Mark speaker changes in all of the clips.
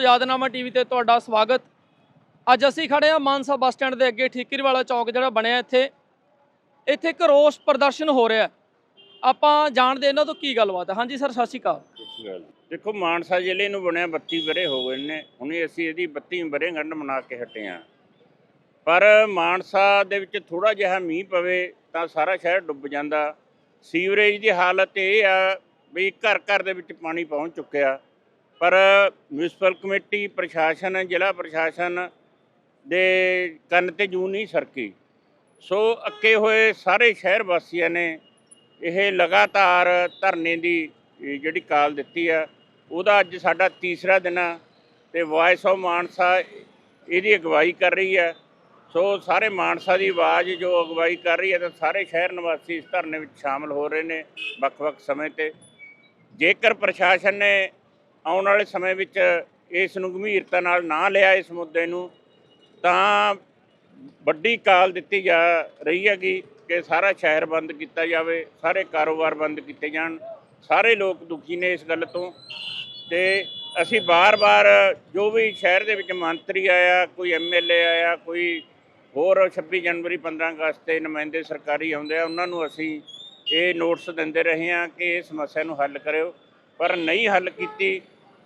Speaker 1: ਯਾਦਨਾਮਾ TV ਤੇ ਤੁਹਾਡਾ ਸਵਾਗਤ। ਅੱਜ ਅਸੀਂ ਖੜੇ ਹਾਂ ਮਾਨਸਾ ਬੱਸ ਸਟੈਂਡ ਦੇ ਅੱਗੇ ਠੀਕਰੀ ਵਾਲਾ ਚੌਕ ਜਿਹੜਾ ਬਣਿਆ ਇੱਥੇ। ਇੱਥੇ ਇੱਕ ਰੋਸ ਪ੍ਰਦਰਸ਼ਨ ਹੋ ਰਿਹਾ। ਆਪਾਂ ਜਾਣਦੇ ਇਹਨਾਂ ਤੋਂ ਕੀ ਗੱਲਬਾਤ ਹੈ ਹਾਂਜੀ ਸਰ, ਸਤਿ ਸ਼੍ਰੀ ਅਕਾਲ।
Speaker 2: ਦੇਖੋ, ਮਾਨਸਾ ਜ਼ਿਲ੍ਹੇ ਨੂੰ ਬਣਿਆ 32 ਵਰੇ ਹੋ ਗਏ ਨੇ। ਹੁਣੇ ਅਸੀਂ ਇਹਦੀ 32 ਵਰੇ ਗੰਢ ਮਨਾ ਕੇ ਹਟੇ ਹਾਂ। ਪਰ ਮਾਨਸਾ ਦੇ ਵਿੱਚ ਥੋੜਾ ਜਿਹਾ ਮੀਂਹ ਪਵੇ ਤਾਂ ਸਾਰਾ ਸ਼ਹਿਰ ਡੁੱਬ ਜਾਂਦਾ। ਸੀਵਰੇਜ ਦੀ ਹਾਲਤ ਇਹ ਆ ਵੀ ਘਰ ਘਰ ਦੇ ਵਿੱਚ ਪਾਣੀ ਪਹੁੰਚ ਚੁੱਕਿਆ। ਪਰ ਮਿਊਨਿਸਪਲ ਕਮੇਟੀ, ਪ੍ਰਸ਼ਾਸਨ, ਜ਼ਿਲ੍ਹਾ ਪ੍ਰਸ਼ਾਸਨ ਦੇ ਕੰਨ ਤੇ ਜੂ ਨਹੀਂ ਸਰਕੀ। ਸੋ ਅੱਕੇ ਹੋਏ ਸਾਰੇ ਸ਼ਹਿਰ ਵਾਸੀਆਂ ਨੇ ਇਹ ਲਗਾਤਾਰ ਧਰਨੇ ਦੀ ਜਿਹੜੀ ਕਾਲ ਦਿੱਤੀ ਆ, ਉਹਦਾ ਅੱਜ ਸਾਡਾ ਤੀਸਰਾ ਦਿਨ ਆ ਤੇ ਵਾਇਸ ਆਫ ਮਾਨਸਾ ਇਹਦੀ ਅਗਵਾਈ ਕਰ ਰਹੀ ਹੈ ਸੋ ਸਾਰੇ ਮਾਨਸਾ ਦੀ ਆਵਾਜ਼ ਜੋ ਅਗਵਾਈ ਕਰ ਰਹੀ ਹੈ ਤਾਂ ਸਾਰੇ ਸ਼ਹਿਰ ਨਿਵਾਸੀ ਇਸ ਧਰਨੇ ਵਿੱਚ ਸ਼ਾਮਲ ਹੋ ਰਹੇ ਨੇ ਵੱਖ-ਵੱਖ ਸਮੇਂ ਤੇ। ਜੇਕਰ ਪ੍ਰਸ਼ਾਸਨ ਨੇ ਆਉਣ ਵਾਲੇ ਸਮੇਂ ਵਿੱਚ ਇਸ ਨੂੰ ਗੰਭੀਰਤਾ ਨਾਲ ਨਾ ਲਿਆ ਇਸ ਮੁੱਦੇ ਨੂੰ, ਤਾਂ ਵੱਡੀ ਕਾਲ ਦਿੱਤੀ ਜਾ ਰਹੀ ਹੈਗੀ ਕਿ ਸਾਰਾ ਸ਼ਹਿਰ ਬੰਦ ਕੀਤਾ ਜਾਵੇ, ਸਾਰੇ ਕਾਰੋਬਾਰ ਬੰਦ ਕੀਤੇ ਜਾਣ, ਸਾਰੇ ਲੋਕ ਦੁਖੀ ਨੇ ਇਸ ਗੱਲ ਤੋਂ। ਤੇ ਅਸੀਂ ਬਾਰ-ਬਾਰ ਜੋ ਵੀ ਸ਼ਹਿਰ ਦੇ ਵਿੱਚ ਮੰਤਰੀ ਆਇਆ, ਕੋਈ ਐਮਐਲਏ ਆਇਆ, ਕੋਈ ਹੋਰ 26 ਜਨਵਰੀ 15 ਅਗਸਤ ਤੇ ਨੁਮਾਇੰਦੇ ਸਰਕਾਰੀ ਆਉਂਦੇ ਆ, ਉਹਨਾਂ ਨੂੰ ਅਸੀਂ ਇਹ ਨੋਟਿਸ ਦਿੰਦੇ ਰਹੇ ਹਾਂ ਕਿ ਇਹ ਸਮੱਸਿਆ ਨੂੰ ਹੱਲ ਕਰਿਓ। ਪਰ ਨਹੀਂ ਹੱਲ ਕੀਤੀ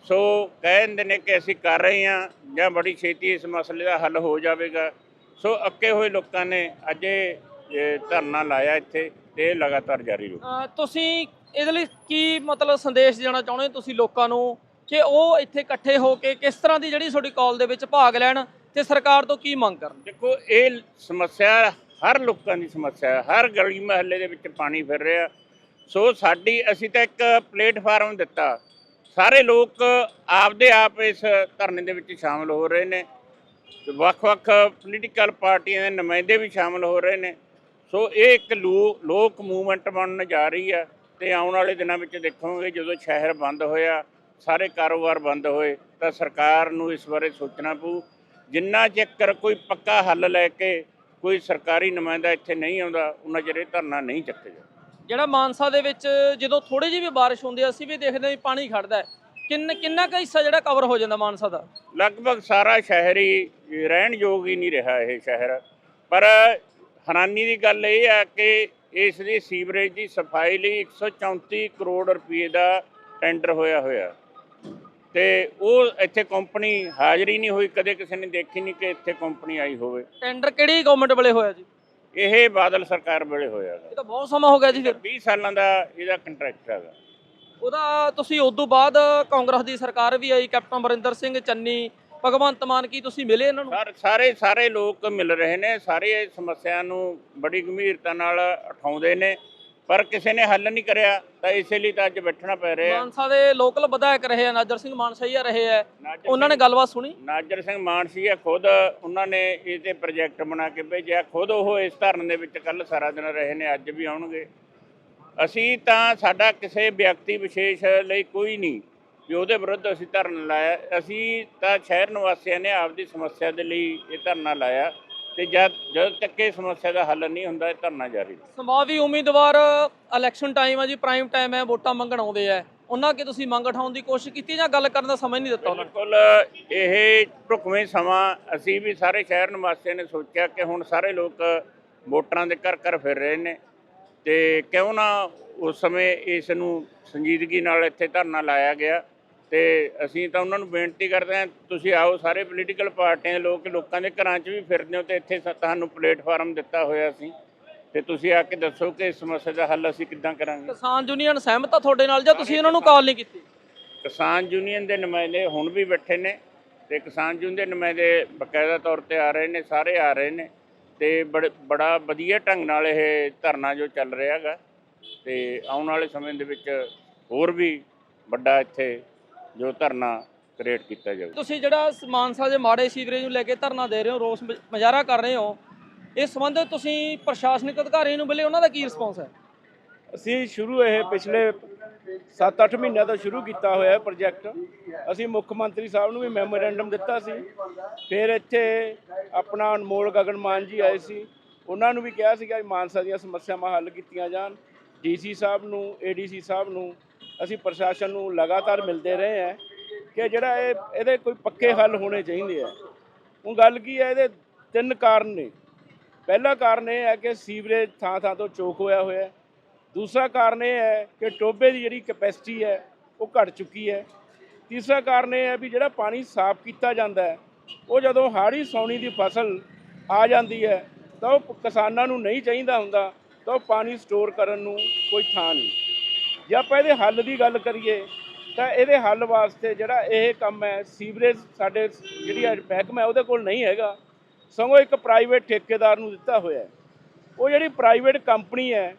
Speaker 2: ਸੋ ਕਹਿੰਦੇ ਨੇ ਕਿ ਅਸੀਂ ਕਰ ਰਹੇ ਹਾਂ ਜਾਂ ਬੜੀ ਛੇਤੀ ਇਸ ਮਸਲੇ ਦਾ ਹੱਲ ਹੋ ਜਾਵੇਗਾ। ਸੋ ਅੱਕੇ ਹੋਏ ਲੋਕਾਂ ਨੇ ਅੱਜ ਇਹ ਧਰਨਾ ਲਾਇਆ ਇੱਥੇ ਤੇ ਇਹ ਲਗਾਤਾਰ ਜਾਰੀ ਰਹੂ।
Speaker 1: ਤੁਸੀਂ ਇਹਦੇ ਲਈ ਕੀ ਮਤਲਬ ਸੰਦੇਸ਼ ਦੇਣਾ ਚਾਹੁੰਦੇ ਹੋ ਤੁਸੀਂ ਲੋਕਾਂ ਨੂੰ ਕਿ ਉਹ ਇੱਥੇ ਇਕੱਠੇ ਹੋ ਕੇ ਕਿਸ ਤਰ੍ਹਾਂ ਦੀ ਜਿਹੜੀ ਤੁਹਾਡੀ ਕਾਲ ਦੇ ਵਿੱਚ ਭਾਗ ਲੈਣ ਤੇ ਸਰਕਾਰ ਤੋਂ ਕੀ ਮੰਗ ਕਰਨ?
Speaker 2: ਦੇਖੋ ਇਹ ਸਮੱਸਿਆ ਹਰ ਲੋਕਾਂ ਦੀ ਸਮੱਸਿਆ ਹੈ। ਹਰ ਗਲੀ ਮਹੱਲੇ ਦੇ ਵਿੱਚ ਪਾਣੀ ਫਿਰ ਰਿਹਾ। ਸੋ ਸਾਡੀ ਅਸੀਂ ਤਾਂ ਇੱਕ ਪਲੇਟਫਾਰਮ ਦਿੱਤਾ। ਸਾਰੇ ਲੋਕ ਆਪਦੇ ਆਪ ਇਸ ਧਰਨੇ ਦੇ ਵਿੱਚ ਸ਼ਾਮਲ ਹੋ ਰਹੇ ਨੇ ਤੇ ਵੱਖ-ਵੱਖ ਪੋਲੀਟੀਕਲ ਪਾਰਟੀਆਂ ਦੇ ਨੁਮਾਇੰਦੇ ਵੀ ਸ਼ਾਮਲ ਹੋ ਰਹੇ ਨੇ। ਸੋ ਇਹ ਇੱਕ ਲੋ- ਲੋਕ ਮੂਵਮੈਂਟ ਬਣਨ ਜਾ ਰਹੀ ਆ ਤੇ ਆਉਣ ਵਾਲੇ ਦਿਨਾਂ ਵਿੱਚ ਦੇਖੋਗੇ ਜਦੋਂ ਸ਼ਹਿਰ ਬੰਦ ਹੋਇਆ, ਸਾਰੇ ਕਾਰੋਬਾਰ ਬੰਦ ਹੋਏ, ਤਾਂ ਸਰਕਾਰ ਨੂੰ ਇਸ ਬਾਰੇ ਸੋਚਣਾ ਪਊ। ਜਿੰਨਾ ਚਿਰ ਕੋਈ ਪੱਕਾ ਹੱਲ ਲੈ ਕੇ ਕੋਈ ਸਰਕਾਰੀ ਨੁਮਾਇੰਦਾ ਇੱਥੇ ਨਹੀਂ ਆਉਂਦਾ ਉਹਨਾਂ ਚਿਰ ਇਹ ਧਰਨਾ ਨਹੀਂ ਚੱਕੇਗਾ
Speaker 1: ਜਿਹੜਾ ਮਾਨਸਾ ਦੇ ਵਿੱਚ ਜਦੋਂ ਥੋੜੀ ਜਿਹੀ ਵੀ ਬਾਰਿਸ਼ ਹੁੰਦੀ ਹੈ ਅਸੀਂ ਵੀ ਦੇਖਦੇ ਹਾਂ ਪਾਣੀ ਖੜਦਾ ਹੈ। ਕਿੰਨ ਕਿੰਨਾ ਕੁ ਹਿੱਸਾ ਜਿਹੜਾ ਕਵਰ ਹੋ ਜਾਂਦਾ ਮਾਨਸਾ ਦਾ?
Speaker 2: ਲਗਭਗ ਸਾਰਾ ਸ਼ਹਿਰ ਹੀ ਰਹਿਣ ਯੋਗ ਹੀ ਨਹੀਂ ਰਿਹਾ ਇਹ ਸ਼ਹਿਰ। ਪਰ ਹੈਰਾਨੀ ਦੀ ਗੱਲ ਇਹ ਆ ਕਿ ਇਸ ਦੀ ਸੀਵਰੇਜ ਦੀ ਸਫ਼ਾਈ ਲਈ 134 ਕਰੋੜ ਰੁਪਏ ਦਾ ਟੈਂਡਰ ਹੋਇਆ ਹੋਇਆ। ਤੇ ਉਹ ਇੱਥੇ ਕੰਪਨੀ ਹਾਜ਼ਰੀ ਨਹੀਂ ਹੋਈ ਕਦੇ ਕਿਸੇ ਨੇ ਦੇਖੀ ਨਹੀਂ ਕਿ ਇੱਥੇ ਕੰਪਨੀ ਆਈ ਹੋਵੇ।
Speaker 1: ਟੈਂਡਰ ਕਿਹੜੀ ਗਵਰਨਮੈਂਟ ਵੇਲੇ ਹੋਇਆ ਜੀ?
Speaker 2: ਇਹ ਬਾਦਲ ਸਰਕਾਰ ਵੇਲੇ ਹੋਇਆ
Speaker 1: ਇਹ ਤਾਂ ਬਹੁਤ ਸਮਾਂ ਹੋ ਗਿਆ ਜੀ ਫਿਰ।
Speaker 2: 20 ਸਾਲਾਂ ਦਾ ਇਹਦਾ ਕੰਟਰੈਕਟ ਹੈਗਾ।
Speaker 1: ਉਹਦਾ ਤੁਸੀਂ ਉਸ ਤੋਂ ਬਾਅਦ ਕਾਂਗਰਸ ਦੀ ਸਰਕਾਰ ਵੀ ਆਈ ਕੈਪਟਨ ਅਮਰਿੰਦਰ ਸਿੰਘ ਚੰਨੀ ਭਗਵੰਤ ਮਾਨ ਕੀ ਤੁਸੀਂ ਮਿਲੇ ਇਹਨਾਂ ਨੂੰ?
Speaker 2: ਸਰ ਸਾਰੇ ਸਾਰੇ ਲੋਕ ਮਿਲ ਰਹੇ ਨੇ ਸਾਰੇ ਸਮੱਸਿਆ ਨੂੰ ਬੜੀ ਗੰਭੀਰਤਾ ਨਾਲ ਉਠਾਉਂਦੇ ਨੇ। ਪਰ ਕਿਸੇ ਨੇ ਹੱਲ ਨਹੀਂ ਕਰਿਆ ਤਾਂ ਇਸੇ ਲਈ ਤਾਂ ਅੱਜ ਬੈਠਣਾ ਪੈ ਰਿਹਾ।
Speaker 1: ਮਾਨਸਾ ਦੇ ਲੋਕਲ ਵਿਧਾਇਕ ਰਹੇ ਆ ਨਾਜਰ ਸਿੰਘ ਮਾਨਸਈਆ ਰਹੇ ਆ। ਉਹਨਾਂ ਨੇ ਗੱਲਬਾਤ ਸੁਣੀ?
Speaker 2: ਨਾਜਰ ਸਿੰਘ ਮਾਨਸੀਆ ਖੁਦ ਉਹਨਾਂ ਨੇ ਇਹ ਤੇ ਪ੍ਰੋਜੈਕਟ ਬਣਾ ਕੇ ਭੇਜਿਆ। ਖੁਦ ਉਹ ਇਸ ਧਰਨ ਦੇ ਵਿੱਚ ਕੱਲ ਸਾਰਾ ਦਿਨ ਰਹੇ ਨੇ ਅੱਜ ਵੀ ਆਉਣਗੇ। ਅਸੀਂ ਤਾਂ ਸਾਡਾ ਕਿਸੇ ਵਿਅਕਤੀ ਵਿਸ਼ੇਸ਼ ਲਈ ਕੋਈ ਨਹੀਂ ਵੀ ਉਹਦੇ ਵਿਰੁੱਧ ਅਸੀਂ ਧਰਨ ਲਾਇਆ। ਅਸੀਂ ਤਾਂ ਸ਼ਹਿਰ ਨਿਵਾਸੀਆਂ ਨੇ ਆਪਦੀ ਸਮੱਸਿਆ ਦੇ ਲਈ ਇਹ ਧਰਨਾ ਲਾਇਆ। ਤੇ ਜਦ ਜਦ ਤੱਕ ਇਹ ਸਮੱਸਿਆ ਦਾ ਹੱਲ ਨਹੀਂ ਹੁੰਦਾ ਇਹ ਧਰਨਾ ਜਾਰੀ ਰਹੂ
Speaker 1: ਸੰਭਾਵੀ ਉਮੀਦਵਾਰ ਇਲੈਕਸ਼ਨ ਟਾਈਮ ਆ ਜੀ ਪ੍ਰਾਈਮ ਟਾਈਮ ਹੈ ਵੋਟਾਂ ਮੰਗਣ ਆਉਂਦੇ ਆ। ਉਹਨਾਂ ਕਿ ਤੁਸੀਂ ਮੰਗ ਉਠਾਉਣ ਦੀ ਕੋਸ਼ਿਸ਼ ਕੀਤੀ ਜਾਂ ਗੱਲ ਕਰਨ ਦਾ ਸਮਾਂ ਨਹੀਂ ਦਿੱਤਾ ਉਹਨਾਂ
Speaker 2: ਬਿਲਕੁਲ ਇਹ ਢੁਕਵੇਂ ਸਮਾਂ ਅਸੀਂ ਵੀ ਸਾਰੇ ਸ਼ਹਿਰ ਨਿਵਾਸੀਆਂ ਨੇ ਸੋਚਿਆ ਕਿ ਹੁਣ ਸਾਰੇ ਲੋਕ ਵੋਟਰਾਂ ਦੇ ਘਰ ਘਰ ਫਿਰ ਰਹੇ ਨੇ ਤੇ ਕਿਉਂ ਨਾ ਉਸ ਸਮੇਂ ਇਸ ਨੂੰ ਸੰਜੀਦਗੀ ਨਾਲ ਇੱਥੇ ਧਰਨਾ ਲਾਇਆ ਗਿਆ। ਤੇ ਅਸੀਂ ਤਾਂ ਉਹਨਾਂ ਨੂੰ ਬੇਨਤੀ ਕਰਦੇ ਹਾਂ ਤੁਸੀਂ ਆਓ ਸਾਰੇ ਪੋਲੀਟੀਕਲ ਪਾਰਟੀਆਂ ਦੇ ਲੋਕ ਲੋਕਾਂ ਦੇ ਘਰਾਂ 'ਚ ਵੀ ਫਿਰਦੇ ਹੋ ਤੇ ਇੱਥੇ ਤੁਹਾਨੂੰ ਪਲੇਟਫਾਰਮ ਦਿੱਤਾ ਹੋਇਆ ਸੀ। ਤੇ ਤੁਸੀਂ ਆ ਕੇ ਦੱਸੋ ਕਿ ਇਸ ਸਮੱਸਿਆ ਦਾ ਹੱਲ ਅਸੀਂ ਕਿੱਦਾਂ ਕਰਾਂਗੇ?
Speaker 1: ਕਿਸਾਨ ਯੂਨੀਅਨ ਸਹਿਮਤ ਆ ਤੁਹਾਡੇ ਨਾਲ ਜਾਂ ਤੁਸੀਂ ਉਹਨਾਂ ਨੂੰ ਕਾਲ ਨਹੀਂ ਕੀਤੀ?
Speaker 2: ਕਿਸਾਨ ਯੂਨੀਅਨ ਦੇ ਨੁਮਾਇੰਦੇ ਹੁਣ ਵੀ ਬੈਠੇ ਨੇ ਤੇ ਕਿਸਾਨ ਯੂਨੀਅਨ ਦੇ ਨੁਮਾਇੰਦੇ ਬਕਾਇਦਾ ਤੌਰ ਤੇ ਆ ਰਹੇ ਨੇ ਸਾਰੇ ਆ ਰਹੇ ਨੇ ਤੇ ਬੜਾ ਵਧੀਆ ਢੰਗ ਨਾਲ ਇਹ ਧਰਨਾ ਜੋ ਚੱਲ ਰਿਹਾ ਹੈਗਾ ਤੇ ਆਉਣ ਵਾਲੇ ਸਮੇਂ ਦੇ ਵਿੱਚ ਹੋਰ ਵੀ ਵੱਡਾ ਇੱਥੇ ਜੋ ਧਰਨਾ ਕ੍ਰੀਏਟ ਕੀਤਾ ਜਾਊ।
Speaker 1: ਤੁਸੀਂ ਜਿਹੜਾ ਮਾਨਸਾ ਦੇ ਮਾੜੇ ਸੀਵਰੇਜ ਨੂੰ ਲੈ ਕੇ ਧਰਨਾ ਦੇ ਰਹੇ ਹੋ ਰੋਸ ਮ- ਮੁਜ਼ਾਹਰਾ ਕਰ ਰਹੇ ਹੋ ਇਸ ਸੰਬੰਧ ਵਿੱਚ ਤੁਸੀਂ ਪ੍ਰਸ਼ਾਸਨਿਕ ਅਧਿਕਾਰੀ ਨੂੰ ਮਿਲੇ ਉਹਨਾਂ ਦਾ ਕੀ ਰਿਸਪੌਂਸ ਹੈ?
Speaker 3: ਅਸੀਂ ਸ਼ੁਰੂ ਇਹ ਪਿਛਲੇ 7-8 ਮਹੀਨਿਆਂ ਤੋਂ ਸ਼ੁਰੂ ਕੀਤਾ ਹੋਇਆ ਹੈ ਪ੍ਰੋਜੈਕਟ ਅਸੀਂ ਮੁੱਖ ਮੰਤਰੀ ਸਾਹਿਬ ਨੂੰ ਵੀ ਮੈਮੋਰੈਂਡਮ ਦਿੱਤਾ ਸੀ। ਫਿਰ ਇੱਥੇ ਆਪਣਾ ਅਨਮੋਲ ਗਗਨ ਮਾਨ ਜੀ ਆਏ ਸੀ। ਉਹਨਾਂ ਨੂੰ ਵੀ ਕਿਹਾ ਸੀਗਾ ਵੀ ਮਾਨਸਾ ਦੀਆਂ ਸਮੱਸਿਆਵਾਂ ਹੱਲ ਕੀਤੀਆਂ ਜਾਣ। ਡੀਸੀ ਸਾਹਿਬ ਨੂੰ ਏਡੀਸੀ ਸਾਹਿਬ ਨੂੰ ਅਸੀਂ ਪ੍ਰਸ਼ਾਸਨ ਨੂੰ ਲਗਾਤਾਰ ਮਿਲਦੇ ਰਹੇ ਹਾਂ ਕਿ ਜਿਹੜਾ ਇਹ, ਇਹਦੇ ਕੋਈ ਪੱਕੇ ਹੱਲ ਹੋਣੇ ਚਾਹੀਦੇ ਆ। ਹੁਣ ਗੱਲ ਕੀ ਹੈ, ਇਹਦੇ ਤਿੰਨ ਕਾਰਨ ਨੇ। ਪਹਿਲਾ ਕਾਰਨ ਇਹ ਹੈ ਕਿ ਸੀਵਰੇਜ ਥਾਂ ਥਾਂ ਤੋਂ ਚੋਕ ਹੋਇਆ ਹੋਇਆ ਦੂਸਰਾ ਕਾਰਨ ਇਹ ਹੈ ਕਿ ਟੋਬੇ ਦੀ ਜਿਹੜੀ ਕਪੈਸਿਟੀ ਹੈ, ਉਹ ਘਟ ਚੁੱਕੀ ਹੈ। ਤੀਸਰਾ ਕਾਰਨ ਇਹ ਹੈ ਵੀ ਜਿਹੜਾ ਪਾਣੀ ਸਾਫ਼ ਕੀਤਾ ਜਾਂਦਾ ਹੈ, ਉਹ ਜਦੋਂ ਹਾੜੀ ਸੌਣੀ ਦੀ ਫਸਲ ਆ ਜਾਂਦੀ ਹੈ, ਤਾਂ ਉਹ ਕਿਸਾਨਾਂ ਨੂੰ ਨਹੀਂ ਚਾਹੀਦਾ ਹੁੰਦਾ, ਤਾਂ ਉਹ ਪਾਣੀ ਸਟੋਰ ਕਰਨ ਨੂੰ ਕੋਈ ਥਾਂ ਨਹੀਂ। ਜੇ ਆਪਾਂ ਇਹਦੇ ਹੱਲ ਦੀ ਗੱਲ ਕਰੀਏ, ਤਾਂ ਇਹਦੇ ਹੱਲ ਵਾਸਤੇ ਜਿਹੜਾ ਇਹ ਕੰਮ ਹੈ, ਸੀਵਰੇਜ ਸਾਡੇ ਜਿਹੜੀ ਮਹਿਕਮਾ ਉਹਦੇ ਕੋਲ ਨਹੀਂ ਹੈਗਾ। ਸਗੋਂ ਇੱਕ ਪ੍ਰਾਈਵੇਟ ਠੇਕੇਦਾਰ ਨੂੰ ਦਿੱਤਾ ਹੋਇਆ ਉਹ ਜਿਹੜੀ ਪ੍ਰਾਈਵੇਟ ਕੰਪਨੀ ਹੈ,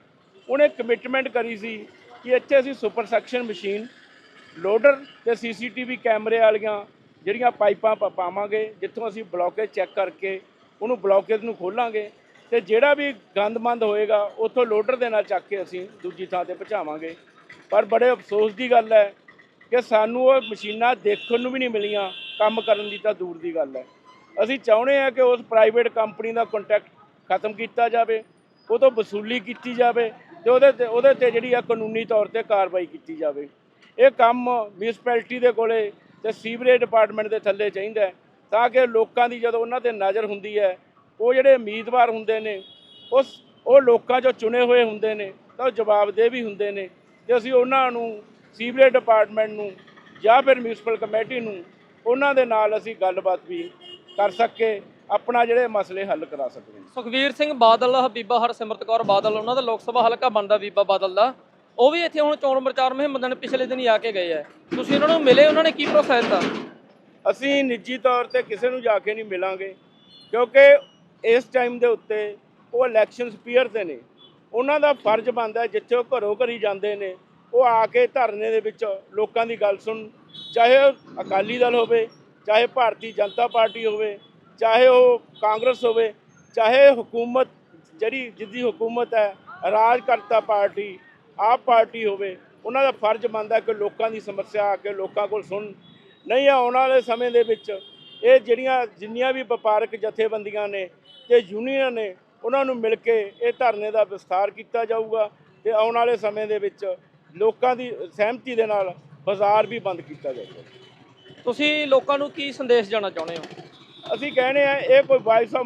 Speaker 3: ਉਹਨੇ ਕਮਿਟਮੈਂਟ ਕਰੀ ਸੀ ਕਿ ਇੱਥੇ ਅਸੀਂ ਸੁਪਰ ਸੈਕਸ਼ਨ ਮਸ਼ੀਨ ਲੋਡਰ ਤੇ ਸੀਸੀਟੀਵੀ ਕੈਮਰੇ ਵਾਲੀਆਂ ਜਿਹੜੀਆਂ ਪਾਈਪਾਂ ਪਾ- ਪਾਵਾਂਗੇ, ਜਿੱਥੋਂ ਅਸੀਂ ਬਲੋਕੇਜ ਚੈੱਕ ਕਰਕੇ ਉਹਨੂੰ ਬਲੋਕੇਜ ਨੂੰ ਖੋਲਾਂਗੇ ਤੇ ਜਿਹੜਾ ਵੀ ਗੰਦਮੰਦ ਹੋਏਗਾ, ਉੱਥੋਂ ਲੋਡਰ ਦੇ ਨਾਲ ਚੱਕ ਕੇ ਅਸੀਂ ਦੂਜੀ ਥਾਂ ਤੇ ਪਹੁੰਚਾਵਾਂਗੇ। ਪਰ ਬੜੇ ਅਫਸੋਸ ਦੀ ਗੱਲ ਹੈ ਕਿ ਸਾਨੂੰ ਉਹ ਮਸ਼ੀਨਾਂ ਦੇਖਣ ਨੂੰ ਵੀ ਨਹੀਂ ਮਿਲੀਆਂ, ਕੰਮ ਕਰਨ ਦੀ ਤਾਂ ਦੂਰ ਦੀ ਗੱਲ ਹੈ। ਅਸੀਂ ਚਾਹੁੰਦੇ ਹਾਂ ਕਿ ਉਸ ਪ੍ਰਾਈਵੇਟ ਕੰਪਨੀ ਦਾ ਕੰਟੈਕਟ ਖਤਮ ਕੀਤਾ ਜਾਵੇ ਉਹ ਤੋਂ ਵਸੂਲੀ ਕੀਤੀ ਜਾਵੇ ਤੇ ਉਹਦੇ ਤੇ ਉਹਦੇ ਤੇ ਜਿਹੜੀ ਆ ਕਾਨੂੰਨੀ ਤੌਰ ਤੇ ਕਾਰਵਾਈ ਕੀਤੀ ਜਾਵੇ। ਇਹ ਕੰਮ ਮਿਊਨਿਸਪੈਲਿਟੀ ਦੇ ਕੋਲੇ ਤੇ ਸੀਵਰੇਜ ਡਿਪਾਰਟਮੈਂਟ ਦੇ ਥੱਲੇ ਚਾਹੀਦਾ ਤਾਂ ਕਿ ਲੋਕਾਂ ਦੀ ਜਦੋਂ ਉਹਨਾਂ ਤੇ ਨਜ਼ਰ ਹੁੰਦੀ ਹੈ, ਉਹ ਜਿਹੜੇ ਉਮੀਦਵਾਰ ਹੁੰਦੇ ਨੇ, ਉਸ, ਉਹ ਲੋਕਾਂ 'ਚੋਂ ਚੁਣੇ ਹੋਏ ਹੁੰਦੇ ਨੇ ਤਾਂ ਉਹ ਜਵਾਬਦੇਹ ਵੀ ਹੁੰਦੇ ਨੇ। ਤੇ ਅਸੀਂ ਉਹਨਾਂ ਨੂੰ ਸੀਵਰੇਜ ਡਿਪਾਰਟਮੈਂਟ ਨੂੰ ਜਾਂ ਫਿਰ ਮਿਊਨਿਸਪਲ ਕਮੇਟੀ ਨੂੰ ਉਹਨਾਂ ਦੇ ਨਾਲ ਅਸੀਂ ਗੱਲਬਾਤ ਵੀ ਕਰ ਸਕੇ ਆਪਣਾ ਜਿਹੜੇ ਮਸਲੇ ਹੱਲ ਕਰਾ ਸਕਦੇ ਹਾਂ।
Speaker 1: ਸੁਖਵੀਰ ਸਿੰਘ ਬਾਦਲ ਹਬੀਬਾ ਹਰਸਿਮਰਤ ਕੌਰ ਬਾਦਲ ਉਹਨਾਂ ਦਾ ਲੋਕ ਸਭਾ ਹਲਕਾ ਬਣਦਾ ਬੀਬਾ ਬਾਦਲ ਦਾ। ਉਹ ਵੀ ਇੱਥੇ ਹੁਣ ਚੋਣ ਪ੍ਰਚਾਰ ਮੁਹਿੰਮ ਦਿਨ ਪਿਛਲੇ ਦਿਨ ਹੀ ਆ ਕੇ ਗਏ ਆ। ਤੁਸੀਂ ਉਹਨਾਂ ਨੂੰ ਮਿਲੇ ਉਹਨਾਂ ਨੇ ਕੀ ਪ੍ਰੋਸੈਸ ਦਿੱਤਾ?
Speaker 3: ਅਸੀਂ ਨਿੱਜੀ ਤੌਰ ਤੇ ਕਿਸੇ ਨੂੰ ਜਾ ਕੇ ਨਹੀਂ ਮਿਲਾਂਗੇ ਕਿਉਂਕਿ ਇਸ ਟਾਈਮ ਦੇ ਉੱਤੇ ਉਹ ਇਲੈਕਸ਼ਨ ਸਪੀਅਰ ਤੇ ਨੇ। ਉਹਨਾਂ ਦਾ ਫਰਜ਼ ਬਣਦਾ ਜਿੱਥੇ ਉਹ ਘਰੋਂ ਘਰੀ ਜਾਂਦੇ ਨੇ, ਉਹ ਆ ਕੇ ਧਰਨੇ ਦੇ ਵਿੱਚ ਲੋਕਾਂ ਦੀ ਗੱਲ ਸੁਣ, ਚਾਹੇ ਉਹ ਅਕਾਲੀ ਦਲ ਹੋਵੇ, ਚਾਹੇ ਭਾਰਤੀ ਜਨਤਾ ਪਾਰਟੀ ਹੋਵੇ, ਚਾਹੇ ਉਹ ਕਾਂਗਰਸ ਹੋਵੇ, ਚਾਹੇ ਹਕੂਮਤ, ਜਿਹੜੀ ਜਿੱਦੀ ਹਕੂਮਤ ਹੈ ਰਾਜ ਕਰਤਾ ਪਾਰਟੀ, ਆਪ ਪਾਰਟੀ ਹੋਵੇ, ਉਹਨਾਂ ਦਾ ਫਰਜ਼ ਬਣਦਾ ਕਿ ਲੋਕਾਂ ਦੀ ਸਮੱਸਿਆ ਆ ਕੇ ਲੋਕਾਂ ਕੋਲ ਸੁਣ। ਨਹੀਂ, ਆਉਣ ਵਾਲੇ ਸਮੇਂ ਦੇ ਵਿੱਚ ਇਹ ਜਿਹੜੀਆਂ, ਜਿੰਨੀਆਂ ਵੀ ਵਪਾਰਕ ਜਥੇਬੰਦੀਆਂ ਨੇ ਤੇ ਯੂਨੀਅਨ ਨੇ ਉਹਨਾਂ ਨੂੰ ਮਿਲ ਕੇ ਇਹ ਧਰਨੇ ਦਾ ਵਿਸਥਾਰ ਕੀਤਾ ਜਾਊਗਾ ਤੇ ਆਉਣ ਵਾਲੇ ਸਮੇਂ ਦੇ ਵਿੱਚ ਲੋਕਾਂ ਦੀ ਸਹਿਮਤੀ ਦੇ ਨਾਲ ਬਾਜ਼ਾਰ ਵੀ ਬੰਦ ਕੀਤਾ ਜਾਊਗਾ।
Speaker 1: ਤੁਸੀਂ ਲੋਕਾਂ ਨੂੰ ਕੀ ਸੰਦੇਸ਼ ਦੇਣਾ ਚਾਹੁੰਦੇ ਹੋ?
Speaker 3: ਅਸੀਂ ਕਹਿੰਦੇ ਆ ਇਹ ਕੋਈ ਵਾਇਸ ਆਫ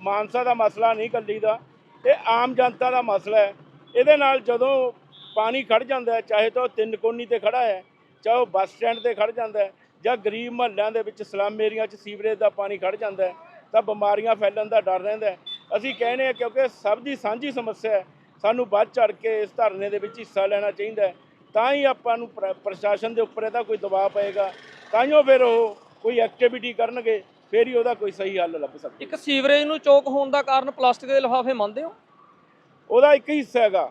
Speaker 3: ਮਾਨਸਾ ਦਾ ਮਸਲਾ ਨਹੀਂ ਕੱਲੀ ਦਾ ਇਹ ਆਮ ਜਨਤਾ ਦਾ ਮਸਲਾ ਹੈ। ਇਹਦੇ ਨਾਲ ਜਦੋਂ ਪਾਣੀ ਖੜ ਜਾਂਦਾ ਹੈ ਚਾਹੇ ਤਾਂ ਉਹ ਤਿੰਨ ਕੋਨੀ ਤੇ ਖੜਾ ਹੈ ਚਾਹੇ ਉਹ ਬੱਸ ਸਟੈਂਡ ਤੇ ਖੜ ਜਾਂਦਾ ਹੈ ਜਾਂ ਗਰੀਬ ਮਹੱਲਿਆਂ ਦੇ ਵਿੱਚ ਸਲਮ ਏਰੀਆ 'ਚ ਸੀਵਰੇਜ ਦਾ ਪਾਣੀ ਖੜ ਜਾਂਦਾ ਹੈ ਤਾਂ ਬਿਮਾਰੀਆਂ ਫੈਲਣ ਦਾ ਡਰ ਰਹਿੰਦਾ ਹੈ। ਅਸੀਂ ਕਹਿੰਦੇ ਆ ਕਿਉਂਕਿ ਸਭ ਦੀ ਸਾਂਝੀ ਸਮੱਸਿਆ ਹੈ ਸਾਨੂੰ ਵੱਧ ਚੜ ਕੇ ਇਸ ਧਰਨੇ ਦੇ ਵਿੱਚ ਹਿੱਸਾ ਲੈਣਾ ਚਾਹੀਦਾ ਹੈ। ਤਾਂ ਹੀ ਆਪਾਂ ਨੂੰ ਪ੍ਰ- ਪ੍ਰਸ਼ਾਸਨ ਦੇ ਉੱਪਰ ਇਹਦਾ ਕੋਈ ਦਬਾਅ ਪਏਗਾ ਤਾਂ ਹੀ ਉਹ ਫਿਰ ਉਹ ਕੋਈ ਐਕਟੀਵਿਟੀ ਕਰਨਗੇ ਫਿਰ ਹੀ ਉਹਦਾ ਕੋਈ ਸਹੀ ਹੱਲ ਲੱਭ ਸਕਦਾ।
Speaker 1: ਇੱਕ ਸੀਵਰੇਜ ਨੂੰ ਚੋਕ ਹੋਣ ਦਾ ਕਾਰਨ ਪਲਾਸਟਿਕ ਦੇ ਲਿਫਾਫੇ ਮੰਨਦੇ ਹੋ?
Speaker 3: ਉਹਦਾ ਇੱਕ ਹਿੱਸਾ ਹੈਗਾ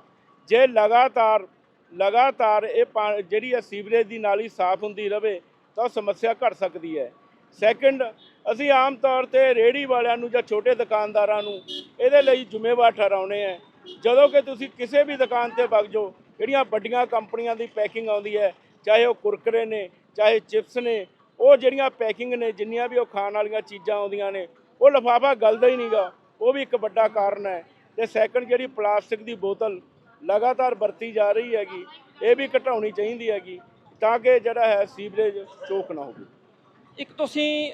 Speaker 3: ਜੇ ਲਗਾਤਾਰ ਲਗਾਤਾਰ ਇਹ ਜਿਹੜੀ ਹੈ ਸੀਵਰੇਜ ਦੀ ਨਾਲੀ ਸਾਫ਼ ਹੁੰਦੀ ਰਵੇ ਤਾਂ ਸਮੱਸਿਆ ਘਟ ਸਕਦੀ ਹੈ। ਸੈਕੰਡ ਅਸੀਂ ਆਮ ਤੌਰ ਤੇ ਰੇਹੜੀ ਵਾਲਿਆਂ ਨੂੰ ਜਾਂ ਛੋਟੇ ਦੁਕਾਨਦਾਰਾਂ ਨੂੰ ਇਹਦੇ ਲਈ ਜ਼ਿੰਮੇਵਾਰ ਠਹਿਰਾਉਣੇ ਹੈ। ਜਦੋਂ ਕਿ ਤੁਸੀਂ ਕਿਸੇ ਵੀ ਦੁਕਾਨ ਤੇ ਵਗ ਜਾਓ, ਜਿਹੜੀਆਂ ਵੱਡੀਆਂ ਕੰਪਨੀਆਂ ਦੀ ਪੈਕਿੰਗ ਆਉਂਦੀ ਹੈ, ਚਾਹੇ ਉਹ ਕੁਰਕਰੇ ਨੇ, ਚਾਹੇ ਚਿਪਸ ਨੇ, ਉਹ ਜਿਹੜੀਆਂ ਪੈਕਿੰਗ ਨੇ, ਜਿੰਨੀਆਂ ਵੀ ਉਹ ਖਾਣ ਵਾਲੀਆਂ ਚੀਜ਼ਾਂ ਆਉਂਦੀਆਂ ਨੇ, ਉਹ ਲਿਫਾਫਾ ਗਲਦਾ ਹੀ ਨਹੀਂਗਾ। ਉਹ ਵੀ ਇੱਕ ਵੱਡਾ ਕਾਰਨ ਹੈ। ਤੇ ਸੈਕੰਡ ਜਿਹੜੀ ਪਲਾਸਟਿਕ ਦੀ ਬੋਤਲ ਲਗਾਤਾਰ ਵਰਤੀ ਜਾ ਰਹੀ ਹੈਗੀ, ਇਹ ਵੀ ਘਟਾਉਣੀ ਚਾਹੀਦੀ ਹੈਗੀ, ਤਾਂ ਕਿ ਜਿਹੜਾ ਹੈ ਸੀਵਰੇਜ ਚੋਕ ਨਾ ਹੋਵੇ।
Speaker 1: ਇੱਕ ਤੁਸੀਂ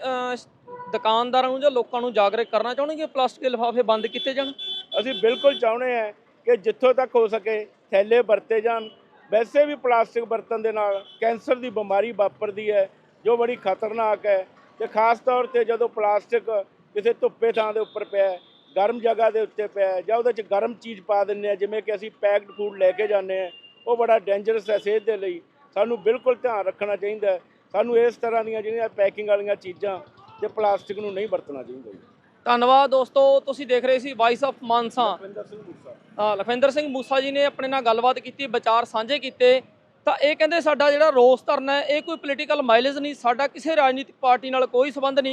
Speaker 1: ਦੁਕਾਨਦਾਰਾਂ ਨੂੰ ਜਾਂ ਲੋਕਾਂ ਨੂੰ ਜਾਗਰੂਕ ਕਰਨਾ ਚਾਹੁੰਦੇ ਕਿ ਪਲਾਸਟਿਕ ਦੇ ਲਿਫਾਫੇ ਬੰਦ ਕੀਤੇ ਜਾਣ?
Speaker 3: ਅਸੀਂ ਬਿਲਕੁਲ ਚਾਹੁੰਦੇ ਹਾਂ ਕਿ ਜਿੱਥੋਂ ਤੱਕ ਹੋ ਸਕੇ ਥੈਲੇ ਵਰਤੇ ਜਾਣ। ਵੈਸੇ ਵੀ ਪਲਾਸਟਿਕ ਬਰਤਨ ਦੇ ਨਾਲ ਕੈਂਸਰ ਦੀ ਬਿਮਾਰੀ ਵਾਪਰਦੀ ਹੈ, ਜੋ ਬੜੀ ਖਤਰਨਾਕ ਹੈ ਤੇ ਖਾਸ ਤੌਰ ਤੇ ਜਦੋਂ ਪਲਾਸਟਿਕ ਕਿਸੇ ਧੁੱਪੇ ਥਾਂ ਦੇ ਉੱਪਰ ਪਿਆ ਗਰਮ ਜਗ੍ਹਾ ਦੇ ਉੱਤੇ ਪਿਆ ਜਾਂ ਉਹਦੇ 'ਚ ਗਰਮ ਚੀਜ਼ ਪਾ ਦਿੰਦੇ ਆ ਜਿਵੇਂ ਕਿ ਅਸੀਂ ਪੈਕਡ ਫੂਡ ਲੈ ਕੇ ਜਾਂਦੇ ਆ ਉਹ ਬੜਾ ਡੇਂਜਰਸ ਹੈ ਸਿਹਤ ਦੇ ਲਈ। ਸਾਨੂੰ ਬਿਲਕੁਲ ਧਿਆਨ ਰੱਖਣਾ ਚਾਹੀਦਾ ਸਾਨੂੰ ਇਸ ਤਰ੍ਹਾਂ ਦੀਆਂ ਜਿਹੜੀਆਂ ਪੈਕਿੰਗ ਵਾਲੀਆਂ ਚੀਜ਼ਾਂ ਤੇ ਪਲਾਸਟਿਕ ਨੂੰ ਨਹੀਂ ਵਰਤਣਾ ਚਾਹੀਦਾ ਜੀ।
Speaker 1: ਧੰਨਵਾਦ ਦੋਸਤੋ ਤੁਸੀਂ ਦੇਖ ਰਹੇ ਸੀ ਵਾਇਸ ਆਫ ਮਾਨਸਾ
Speaker 3: ਰਵਿੰਦਰ ਸਿੰਘ ਮੂਸਾ।
Speaker 1: ਲਖਵਿੰਦਰ ਸਿੰਘ ਮੂਸਾ ਜੀ ਨੇ ਆਪਣੇ ਨਾਲ ਗੱਲਬਾਤ ਕੀਤੀ ਵਿਚਾਰ ਸਾਂਝੇ ਕੀਤੇ। ਤਾਂ ਇਹ ਕਹਿੰਦੇ ਸਾਡਾ ਜਿਹੜਾ ਰੋਸ ਧਰਨਾ ਹੈ ਇਹ ਕੋਈ ਪੋਲੀਟੀਕਲ ਮਾਈਲੇਜ ਨਹੀਂ ਸਾਡਾ ਕਿਸੇ ਰਾਜਨੀਤਿਕ ਪਾਰਟੀ ਨਾਲ ਕੋਈ ਸਬੰਧ ਨਹੀਂ।